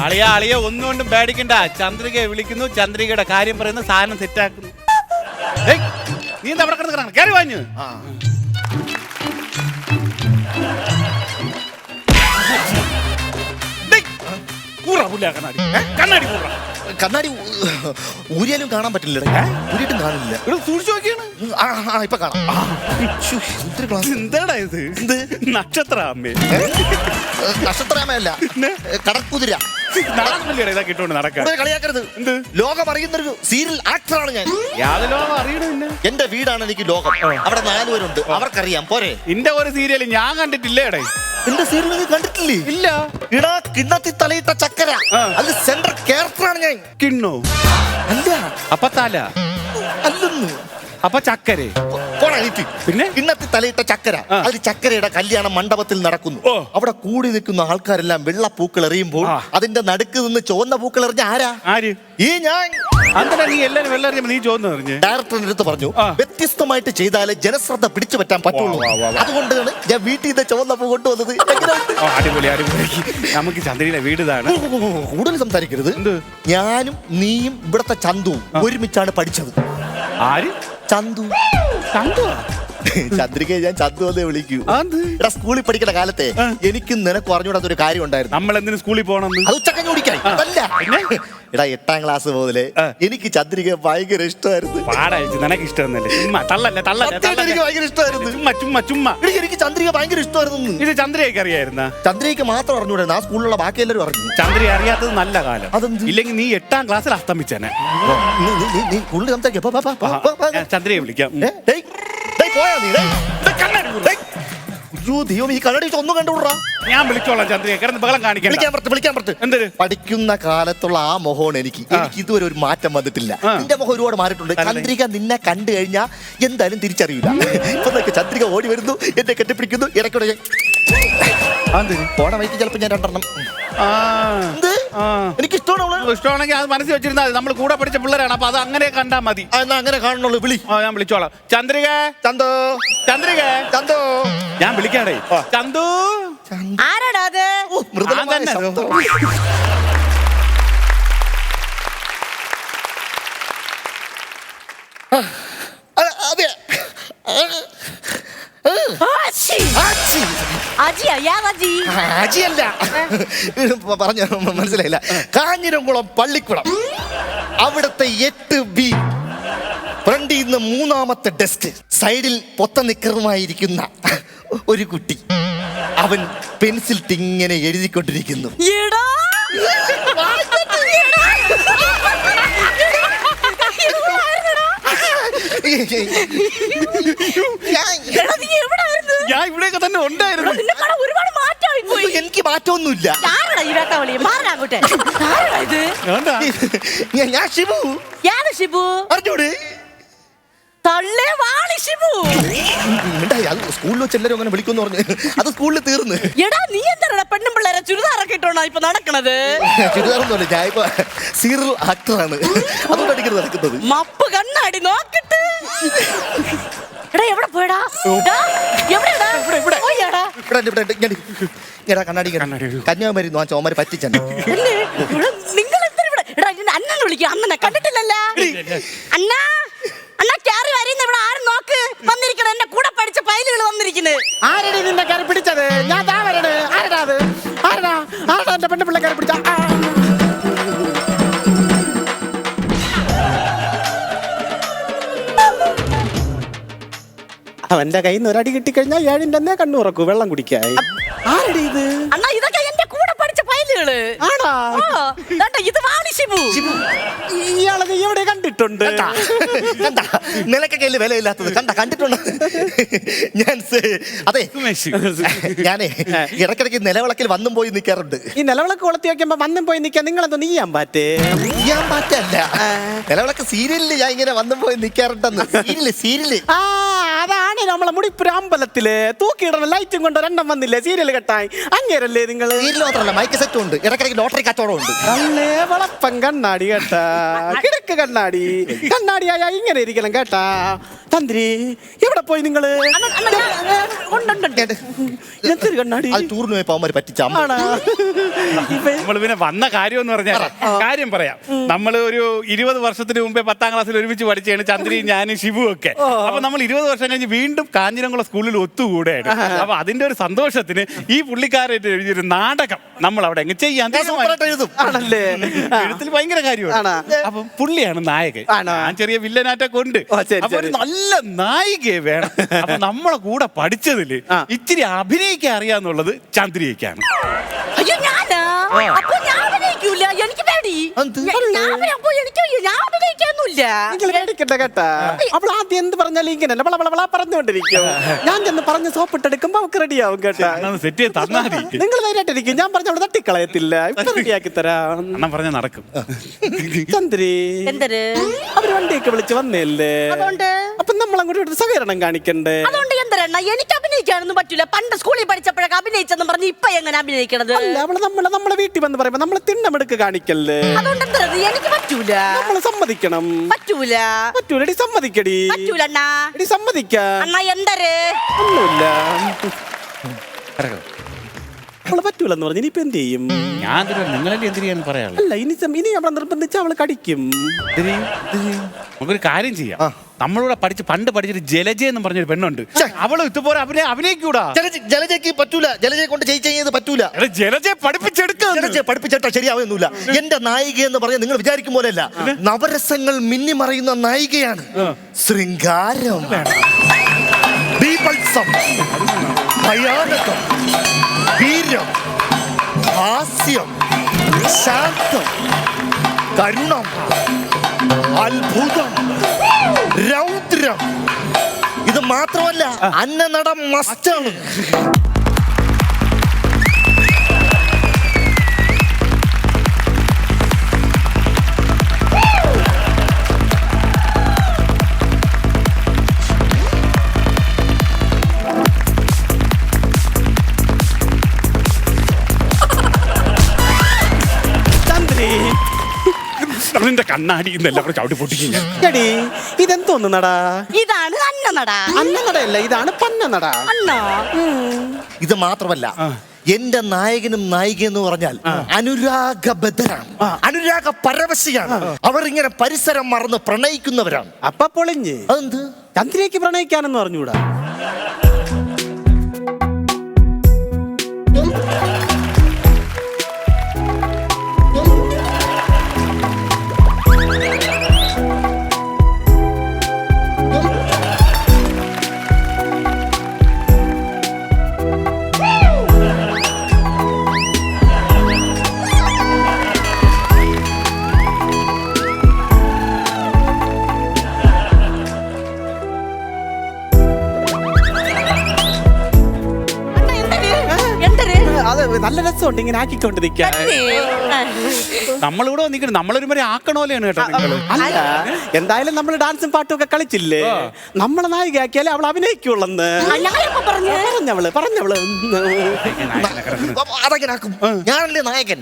അളിയ അളിയ ഒന്നുകൊണ്ടും പേടിക്കണ്ട. ചന്ദ്രികയെ വിളിക്കുന്നു. ചന്ദ്രികയുടെ കാര്യം പറയുന്നു. സാധനം സെറ്റാക്കുന്നു. നീ എന്താ അവിടെ കിടന്ന് കയറി വാഞ്ഞു ആ. പുല്ല കണ്ണാടി. ഏ, കണ്ണാടി കണ്ണാടി ഊ- ഊരിയാലും കാണാൻ പറ്റില്ല ഊരിയിട്ടും കാണില്ല. ഇവിടെ സൂക്ഷിച്ചു നോക്കിയാണ്. ആ ആ, ഇപ്പൊ കാണാം. ശ്ശോ, എന്തൊരു ക്ലാസ്. എന്താടാ ഇത്? എന്ത്? നക്ഷത്ര അമ്മേ കടക്കുതിര. നടക്കില്ലടാ ഇതാ കിട്ടുകൊണ്ട് നടക്കാൻ. കൂടുതൽ കളിയാക്കരുത്. എന്ത്? ലോകം അറിയുന്നൊരു സീരിയൽ ആക്ടറാണ് ഞാൻ. യാതൊരു അറിയണില്ല എന്റെ വീടാണ് എനിക്ക് ലോകം. അവിടെ നാലുപേരുണ്ട്. അവർക്കറിയാം. പോരെ. ഇന്റെ ഒരു സീരിയൽ ഞാൻ കണ്ടിട്ടില്ലേടേ. എന്റെ സീരിയൽ നീ കണ്ടിട്ടില്ലേ? ഇല്ല. ഇടാ കിണ്ണത്തി തലയിട്ട ചക്കര. ആ. അത് സെൻട്രൽ ക്യാരക്ടറാണ് ഞാൻ. കിണ്ണോ? അല്ല. അപ്പ തല. അല്ലെന്ന്. അപ്പൊ ചക്കരെ. പോടാ എനിക്ക് പിന്നെ? ഇന്നത്തെ തലയിട്ട ചക്കര. ആ. അതിൽ ചക്കരയുടെ കല്യാണം മണ്ഡപത്തിൽ നടക്കുന്നു. ഓ. അവിടെ കൂടി നിൽക്കുന്ന ആൾക്കാരെല്ലാം വെള്ള പൂക്കൾ എറിയുമ്പോൾ ആ. അതിന്റെ നടുക്ക് നിന്ന് ചുവന്ന പൂക്കൾ എറിഞ്ഞ ആരാ? ആര്? ഈ ഞാൻ. അങ്ങനെ നീ എല്ലാരും നീ ചോദിച്ചു പറഞ്ഞ്. ഡയറക്ടറിന്റെ അടുത്ത് പറഞ്ഞു. വ്യത്യസ്തമായിട്ട് ചെയ്താലേ ജനശ്രദ്ധ പിടിച്ചു പറ്റാൻ പറ്റുള്ളൂ. അതുകൊണ്ടാണ് ഞാൻ വീട്ടിൽ നിന്ന് ചുവന്ന പൂ കൊണ്ടുവന്നത് അടിപൊളി അടിപൊളി. നമുക്ക് ചന്ദ്രയുടെ വീട് ഇതാണ്. കൂടുതൽ സംസാരിക്കരുത്. ഞാനും നീയും ഇവിടത്തെ ചന്തു ഒരുമിച്ചാണ് പഠിച്ചത്. ആര്? ചന്തു. ചന്തുവാ? ചന്ദ്രികയെ ഞാൻ ചന്തു വന്നേ വിളിക്കൂ. എടാ സ്കൂളിൽ പഠിക്കുന്ന കാലത്തെ എനിക്ക് നിനക്ക് അറിഞ്ഞൂടാത്ത ഒരു കാര്യം ഉണ്ടായിരുന്നു നമ്മൾ എന്തിനു സ്കൂളിൽ പോകണം അത് ഉച്ചക്കഞ്ഞ് കുടിക്കാൻ. അല്ല എടാ എട്ടാം ക്ലാസ് മുതലേ എനിക്ക് ചന്ദ്രിക ഭയങ്കര ഇഷ്ടമായിരുന്നു. പാടായിരിക്കും നിനക്ക് ഇഷ്ടമൊന്നുമല്ലേ ചുമ്മാ തള്ളല്ലേ തള്ളല്ലേ എനിക്ക് ഭയങ്കര ഇഷ്ടമായിരുന്നു. ചുമ്മാ ചുമ്മാ ചുമ്മാ. എനിക്ക് ചന്ദ്രിക ഭയങ്കര ഇഷ്ടമായിരുന്നു. ഇത് ചന്ദ്രയൊക്കെ അറിയായിരുന്ന? ചന്ദ്രികയ്ക്ക് മാത്രം അറിഞ്ഞൂടായിരുന്നു ആ സ്കൂളിലുള്ള ബാക്കി എല്ലാവരും അറിഞ്ഞു. ചന്ദ്ര അറിയാത്തത് നല്ല കാലം. അതും ഇല്ലെങ്കിൽ നീ എട്ടാം ക്ലാസ്സിൽ അസ്തമിച്ചനെ. ചന്ദ്രയെ വിളിക്കാം. പോയാ നീ, ഡേയ്. ഡേയ്. അയ്യോ ദൈവം ഈ കണ്ണടി ഒന്നും കണ്ടുകൂടാ. ഞാൻ വിളിച്ചോളാം ചന്ദ്രയെ കിടന്ന് ബഹളം കാണിക്കണ്ട. വിളിക്കാൻ പഠിക്കുന്ന കാലത്തുള്ള ആ മുഖമാണ് എനിക്ക്. എനിക്ക് ഇതുവരെ ഒരു മാറ്റം വന്നിട്ടില്ല. ആ. നിന്റെ മുഖം ഒരുപാട് മാറിയിട്ടുണ്ട്. ചന്ദ്രിക നിന്നെ കണ്ടു കഴിഞ്ഞാൽ എന്തായാലും തിരിച്ചറിയില്ല. ഇപ്പൊ നോക്ക് ചന്ദ്രിക ഓടി വരുന്നു എന്നെ കെട്ടിപ്പിടിക്കുന്നു ഇടയ്ക്കിടയ്ക്ക്. പോണ വൈകി ചിലപ്പോ ഞാൻ രണ്ടെണ്ണം. ആ. എന്ത്? ആ എനിക്ക് ഇഷ്ടമാണ് അവൾ ഇഷ്ടമാണെങ്കിൽ അത് മനസ്സിൽ വെച്ചിരുന്നാൽ നമ്മൾ കൂടെ പഠിച്ച പിള്ളേരാണ്. അപ്പൊ അത് അങ്ങനെ കണ്ടാ മതി. ആ, എന്നാ അങ്ങനെ കാണണുള്ളൂ. വിളി. ആ ഞാൻ വിളിച്ചോളാം. ചന്ദ്രിക? ചന്തോ ചന്ദ്രിക? ചന്തോ ഞാൻ വിളിക്കാടേ ചന്തു ആരാടാ അത്? ഓ, മൃദുലമായ ആ, തന്നെ. ശബ്ദം. ആ, അതെ. ആച്ചി. ആച്ചി. അജിയാ യാതജി ആ, അജിയല്ല പറഞ്ഞ മനസ്സിലായില്ല. കാഞ്ഞിരംകുളം പള്ളിക്കുളം. അവിടുത്തെ എട്ട് ബി. ഫ്രണ്ടിൽ നിന്ന് മൂന്നാമത്തെ ഡെസ്ക്. സൈഡിൽ പൊത്ത നിക്കറുമായിരിക്കുന്ന ഒരു കുട്ടി. അവൻ പെൻസിൽ ഇങ്ങനെ എഴുതിക്കൊണ്ടിരിക്കുന്നു. ഞാൻ ഇവിടെയൊക്കെ തന്നെ ഉണ്ടായിരുന്നു. ഒരുപാട് മാറ്റമായി പോയി. എനിക്ക് മാറ്റമൊന്നുമില്ല. ഞാൻ- ഷിബു. ഞാൻ ഷിബു. അറിഞ്ഞൂടെ തള്ളേ വാളി ഷിബു. മിണ്ടായി, അത് സ്കൂളിൽ വെച്ച് എല്ലാരും അങ്ങനെ വിളിക്കുന്നു പറഞ്ഞു. അത് സ്കൂളിൽ തീർന്ന്. എടാ നീ പിള്ളേരെ ഇട്ടോണ്ടാ ഇപ്പൊ നടക്കണത്? ചുരിദാറൊന്നുമല്ല ഞാൻ ഇപ്പൊ സീരിയൽ ആക്ടറാണ് നടക്കുന്നത്. മപ്പ് കണ്ണാടി നോക്കിട്ട്. എടാ എവിടെ പോയടാ? എടാ, എവിടെടാ ഇവിടെ. പോയെടാ ഇവിടെ ഇവിടെ കണ്ണാടി. കന്യാകുമാരി ആ ചോമാര് പറ്റിച്ചെന്നെ. നിങ്ങൾ എത്ര ഇവിടെ? എടാ എന്നെ അണ്ണനെ വിളിക്കുക അണ്ണനെ കണ്ടിട്ടില്ലല്ല? അണ്ണാ അണ്ണാ കേറി വരുന്ന ഇവിടെ ആരും നോക്ക്. വന്നിരിക്കണ എന്റെ കൂടെ പഠിച്ച പൈലുകൾ വന്നിരിക്കുന്നത് ആരടി നിന്നെ കയറി പിടിച്ചത്? ഞാൻ അവന്റെ കയ്യിൽ നിന്ന് ഒരടി കിട്ടിക്കഴിഞ്ഞാൽ ഏഴിന്റെ അന്നേ കണ്ണുറക്കൂ വെള്ളം കുടിക്കായി ആരടി ഇത്? അണ്ണാ ഇതൊക്കെ എന്റെ കൂടെ പഠിച്ച പൈലുകൾ ആണാ? ഇത് വാണി ശിബു ഇയാളെ നീ എവിടെ കണ്ടിട്ടുണ്ട്? കണ്ട നിലക്ക കയ്യിൽ വിലയില്ലാത്തത്. കണ്ട കണ്ടിട്ടുണ്ട്? ഞാൻ അതെ. ഞാനേ ഇടക്കിടക്ക് നിലവിളക്കിൽ വന്നും പോയി നിൽക്കാറുണ്ട് ഈ നിലവിളക്ക് കൊളുത്തി വെക്കുമ്പോ വന്നും പോയി നിൽക്കാൻ നിങ്ങളെന്തോ നീയാൻ പാറ്റേ? ഞാൻ മാറ്റല്ല നിലവിളക്ക് സീരിയലിൽ ഞാൻ ഇങ്ങനെ വന്നും പോയി നിൽക്കാറുണ്ടെന്ന് സീരിയൽ സീരിയൽ. ആ ഞാനേ നമ്മളെ മുടിപ്പുര തൂക്കിയിടുന്ന ലൈറ്റും കൊണ്ട് രണ്ടം വന്നില്ലേ? സീരിയൽ കെട്ടായി അങ്ങേരല്ലേ നിങ്ങൾ വീട്ടിൽ മാത്രമല്ല മൈക്ക് സെറ്റും ഉണ്ട്. ഇടയ്ക്കിടയ്ക്ക് ലോട്ടറി കച്ചവടം ഉണ്ട്. കണ്ണേ വളപ്പൻ കണ്ണാടി കേട്ടാ. കിടക്ക് കണ്ണാടി. കണ്ണാടിയായ ഇങ്ങനെ ഇരിക്കണം കേട്ടാ. തന്ത്രി എവിടെ പോയി നിങ്ങൾ. എന്തൊരു കണ്ണാടി? അത് ടൂറിന് പോയപ്പോ അവന്മാര് പറ്റിച്ച അമ്മ. ആണാ? ഇപ്പൊ നമ്മൾ പിന്നെ വന്ന കാര്യം എന്ന് പറഞ്ഞാൽ കാര്യം പറയാം. നമ്മൾ ഒരു ഇരുപത് വർഷത്തിന് മുമ്പേ പത്താം ക്ലാസ്സിൽ ഒരുമിച്ച് പഠിച്ചാണ് ചന്ദ്രയും ഞാനും ശിവു ഒക്കെ അപ്പൊ നമ്മൾ ഇരുപത് വർഷം കഴിഞ്ഞ് വീണ്ടും കാഞ്ഞിരംകുളം സ്കൂളിൽ ഒത്തുകൂടെയാണ് അപ്പൊ അതിന്റെ ഒരു സന്തോഷത്തിന് ഈ പുള്ളിക്കാരായിട്ട് എഴുതിയൊരു നാടകം നമ്മൾ അവിടെ അങ്ങ് ചെയ്യാൻ എഴുതും. ആണല്ലേ? എഴുത്തിൽ ഭയങ്കര കാര്യമാണ്. അപ്പൊ പുള്ളിയാണ് നായകൻ. ഞാൻ ചെറിയ വില്ലനാറ്റൊക്കെ ഉണ്ട്. അപ്പൊ ഒരു നല്ല നായികയെ വേണം. അപ്പൊ നമ്മളെ കൂടെ പഠിച്ചതിൽ. ഇച്ചിരി അഭിനയിക്കാൻ അറിയാന്നുള്ളത് ചന്ദ്രികയ്ക്കാണ്. അയ്യോ ഞാനാ? അപ്പൊ ഞാൻ അവൾ ആദ്യം എന്ത് പറഞ്ഞാലും ഇങ്ങനെ വള വള വള പറഞ്ഞുകൊണ്ടിരിക്കും. ഞാൻ ചെന്ന് പറഞ്ഞ് സോപ്പിട്ടെടുക്കുമ്പോ അവക്ക് റെഡിയാവും കേട്ടാ. നിങ്ങൾ നേരിട്ടിരിക്കും ഞാൻ പറഞ്ഞ അവിടെ തട്ടിക്കളയത്തില്ല. ഇപ്പൊ റെഡിയാക്കി തരാം. അണ്ണൻ പറഞ്ഞ നടക്കും. ചന്ദ്രി അവർ വണ്ടിയൊക്കെ വിളിച്ച് വന്നേല്ലേ അപ്പൊ നമ്മൾ അങ്ങോട്ട് ഒരു സഹകരണം കാണിക്കണ്ടേ? എന്തരണ്ണ എനിക്ക് അഭിനയിക്കാനൊന്നും പറ്റൂല. പണ്ട് സ്കൂളിൽ പഠിച്ചപ്പോഴൊക്കെ അഭിനയിച്ചെന്ന് പറഞ്ഞ് ഇപ്പൊ എങ്ങനെ അഭിനയിക്കണത്? അല്ല അവൾ നമ്മളെ നമ്മളെ വീട്ടിൽ വന്ന് പറയുമ്പോ നമ്മളെ തിണ്ണമെടുക്ക് കാണിക്കല്ലേ? അതുകൊണ്ട് എന്തരത് എനിക്ക് പറ്റൂല. നമ്മൾ സമ്മതിക്കണം. പറ്റൂല. പറ്റൂലടി സമ്മതിക്കടി. പറ്റൂല അണ്ണാ. എടി സമ്മതിക്ക. അണ്ണാ എന്തര്? ഒന്നുമില്ല. അവൾ പറ്റൂലെന്ന് പറഞ്ഞു ഇനിയിപ്പോ എന്ത് ചെയ്യും? ഞാൻ നിങ്ങളല്ലേ എന്തിനാന്ന് പറയാനുള്ളത് അല്ല ഇനി സം- ഇനി അവളെ നിർബന്ധിച്ച് അവൾ കടിക്കും. നമുക്കൊരു കാര്യം ചെയ്യാം. നമ്മളിവിടെ പഠിച്ച് പണ്ട് പഠിച്ചിട്ട് ജലജ എന്ന് പറഞ്ഞൊരു പെണ്ണുണ്ട്. അവൾ ഇതുപോലെ അവരെ അഭിനയിക്കൂടാ. ജലജ ജലജയ്ക്ക് പറ്റൂല. ജലജയെ കൊണ്ട് ചെയ്യുന്നത് പറ്റൂല. എടാ, ജലജയെ പഠിപ്പിച്ചെടുക്കുക ജലജയെ പഠിപ്പിച്ചിട്ടാ ശരിയാവുന്നില്ല എന്റെ നായിക എന്ന് പറഞ്ഞ നിങ്ങൾ വിചാരിക്കും പോലെയല്ല. നവരസങ്ങൾ മിന്നിമറയുന്ന നായികയാണ്. ശൃംഗാരം. ബീഭത്സം. ഭയാനകം. വീര്യം. ഹാസ്യം. ശാന്തം. കരുണം. അത്ഭുതം. രൗദ്രം. ഇത് മാത്രമല്ല അന്നനട മസ്റ്റാണ്. നിന്റെ കണ്ണാടി ഇന്നെല്ലാം കൂടെ ചവിട്ടി പൊട്ടിക്കും ഞാൻ. എടി ഇതാണ് അന്നനട. അന്നനടയല്ല ഇതാണ് പന്നനട. അണ്ണാ ഇത് മാത്രമല്ല എന്റെ നായകനും നായിക എന്ന് പറഞ്ഞാൽ അനുരാഗബദ്ധരാണ് അനുരാഗ പരവശിയാണ് അവർ ഇങ്ങനെ പരിസരം മറന്ന് പ്രണയിക്കുന്നവരാണ്. അപ്പൊ പൊളിഞ്ഞ്. അതെന്ത്? ചന്ദ്രയ്ക്ക് പ്രണയിക്കാനെന്ന് പറഞ്ഞൂടാ രസമുണ്ട് ഇങ്ങനെ ആക്കിക്കൊണ്ടിരിക്കാം നമ്മളിവിടെ വന്നിക്കണം നമ്മളൊരു ആക്കണോലെയാണ് കേട്ടോ നിങ്ങൾ അല്ല. എന്തായാലും നമ്മൾ ഡാൻസും പാട്ടും ഒക്കെ കളിച്ചില്ലേ? നമ്മളെ നായികയാക്കിയാലേ അവൾ അഭിനയിക്കുള്ളന്ന്. പറഞ്ഞവൾ പറഞ്ഞവൾ ഞാനല്ലേ നായകൻ?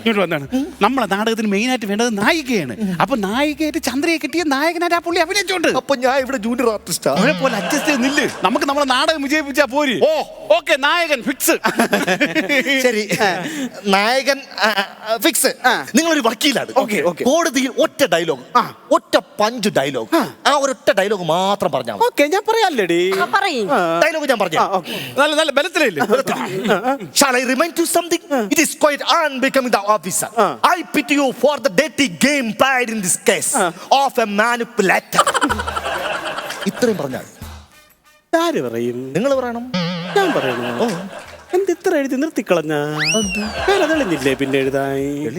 നമ്മളെ നാടകത്തിന് മെയിൻ ആയിട്ട് വേണ്ടത് നായികയാണ്. അപ്പൊ നായികയായിട്ട് ചന്ദ്രയെ കിട്ടിയ നായകനായിട്ട് ആ പുള്ളി അഭിനയിച്ചോണ്ട്. അപ്പൊ ഞാൻ ഇവിടെ ജൂനിയർ ആർട്ടിസ്റ്റാ പോലെ അഡ്ജസ്റ്റ് ചെയ്ത് നില്ല്. നമുക്ക് നമ്മളെ നാടകം വിജയിപ്പിച്ചാ പോര്. ഓ. ഓക്കെ നായകൻ ഫിക്സ് ശരി. നായകൻ ഫിക്സ്. നിങ്ങളൊരു വക്കീലാണ്. Okay, okay. കോടതിയിൽ ഒറ്റ ഡയലോഗ് ഒറ്റ പഞ്ച് ഡയലോഗ് ആ. ഒരൊറ്റ ഡയലോഗ് മാത്രം പറഞ്ഞാൽ ഓക്കെ ഞാൻ പറയാല്ലേടി പറയും. ഡയലോഗ് ഞാൻ പറഞ്ഞു ഓക്കേ. നല്ല നല്ല ബലത്തിലില്ലേ? Shall I remind you something? It is quite unbecoming the officer. Uh. I pity you for the dirty game played in this case Uh. of a manipulator. ഇത്രയും പറഞ്ഞാൽ. ആര് പറയും? നിങ്ങൾ പറയണം. ഞാൻ പറയണോ? എന്ത് ഇത്ര എഴുതി നിർത്തിക്കളഞ്ഞ? വേറെ തെളിഞ്ഞില്ലേ പിന്നെ എഴുതായി അല്ല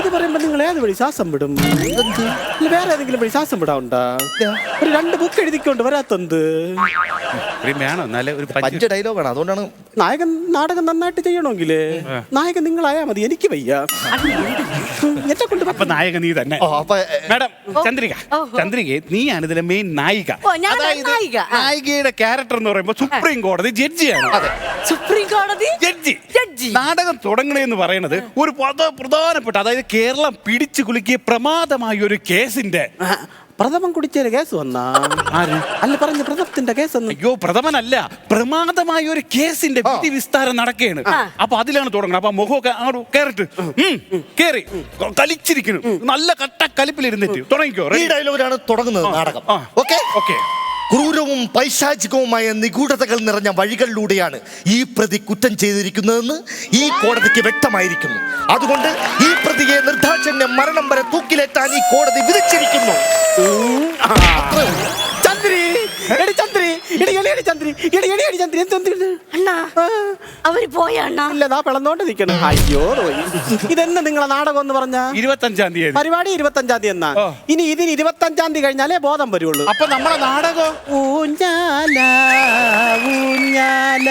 ഇത് പറയുമ്പോ നിങ്ങൾ ഏത് വഴി ശ്വാസം വിടും. അല്ല വേറെ ഏതെങ്കിലും വഴി ശ്വാസം വിടാ ഒരു രണ്ട് ബുക്ക് എഴുതിക്കൊണ്ട് വരാത്തന്ത്? ഇത്രയും വേണം എന്നാലേ ഒരു പഞ്ച് ഡയലോഗാണ് അതുകൊണ്ടാണ് നായകൻ നാടകം നന്നായിട്ട് ചെയ്യണമെങ്കിൽ നായകൻ നിങ്ങളായാ മതി. എനിക്ക് വയ്യ. എന്നെ കൊണ്ട് അപ്പൊ നായക നീ തന്നെ. ഓ അപ്പൊ എ, മാഡം ചന്ദ്രിക. ചന്ദ്രിക നീയാണ് ഇതിലെ മെയിൻ നായിക. ഓ, ഞാൻ അതായത് നായിക. നായികയുടെ ക്യാരക്ടർ എന്ന് പറയുമ്പോൾ സുപ്രീം കോടതി ജഡ്ജിയാണ് സുപ്രീം കോടതി ജഡ്ജി ജഡ്ജി. നാടകം തുടങ്ങണേന്ന് പറയുന്നത് ഒരു പത- പ്രധാനപ്പെട്ട അതായത് കേരളം പിടിച്ചു കുലുക്കിയ പ്രമാദമായ ഒരു കേസിന്റെ പ്രഥമം കുടിച്ചൊരു കേസ് വന്നാ? ആര്? അല്ല പറഞ്ഞ പ്രഥമത്തിന്റെ കേസ് ഒന്ന്. അയ്യോ പ്രഥമനല്ല. പ്രമാദമായ ഒരു കേസിന്റെ വിധി വിസ്താരം നടക്കുകയാണ് അപ്പൊ അതിലാണ് തുടങ്ങുന്നത് അപ്പൊ മുഖമൊക്കെ അങ്ങോട്ട് കേറിട്ട് ഉം, കേറി. കളിച്ചിരിക്കുന്നു. നല്ല കട്ട കലിപ്പിലിരുന്നിട്ട്. തുടങ്ങിക്കോ. ഈ ഡയലോഗിലാണ് തുടങ്ങുന്നത് നാടകം. ആ. ഓക്കെ ഓക്കെ ക്രൂരവും പൈശാചികവുമായ നിഗൂഢതകൾ നിറഞ്ഞ വഴികളിലൂടെയാണ് ഈ പ്രതി കുറ്റം ചെയ്തിരിക്കുന്നതെന്ന് ഈ കോടതിക്ക് വ്യക്തമായിരിക്കുന്നു അതുകൊണ്ട് ഈ പ്രതിയെ നിർദാക്ഷിണ്യം മരണം വരെ തൂക്കിലേറ്റാൻ ഈ കോടതി വിധിച്ചിരിക്കുന്നു. ചന്ദ്രി ചന്ദ്രി. എടി എടി എടി ചന്ദ്രി എടി എടി എടി ചന്ദ്രി എന്ത് എന്ത്? ഇത്? അണ്ണാ അവർ പോയ അണ്ണാ. ഇല്ല ദാ പിളന്നോണ്ട് നിൽക്കണം അയ്യോ ഇതെന്ന് നിങ്ങളെ നാടകം എന്ന് പറഞ്ഞ? ഇരുപത്തഞ്ചാം തീയതി. പരിപാടി ഇരുപത്തഞ്ചാം തീയതി എന്നാ. ഇനി ഇതിന് ഇരുപത്തഞ്ചാം തീയതി കഴിഞ്ഞാലേ ബോധം വരുള്ളൂ. അപ്പൊ നമ്മളെ നാടകം? ഊഞ്ഞാല ഊഞ്ഞാല.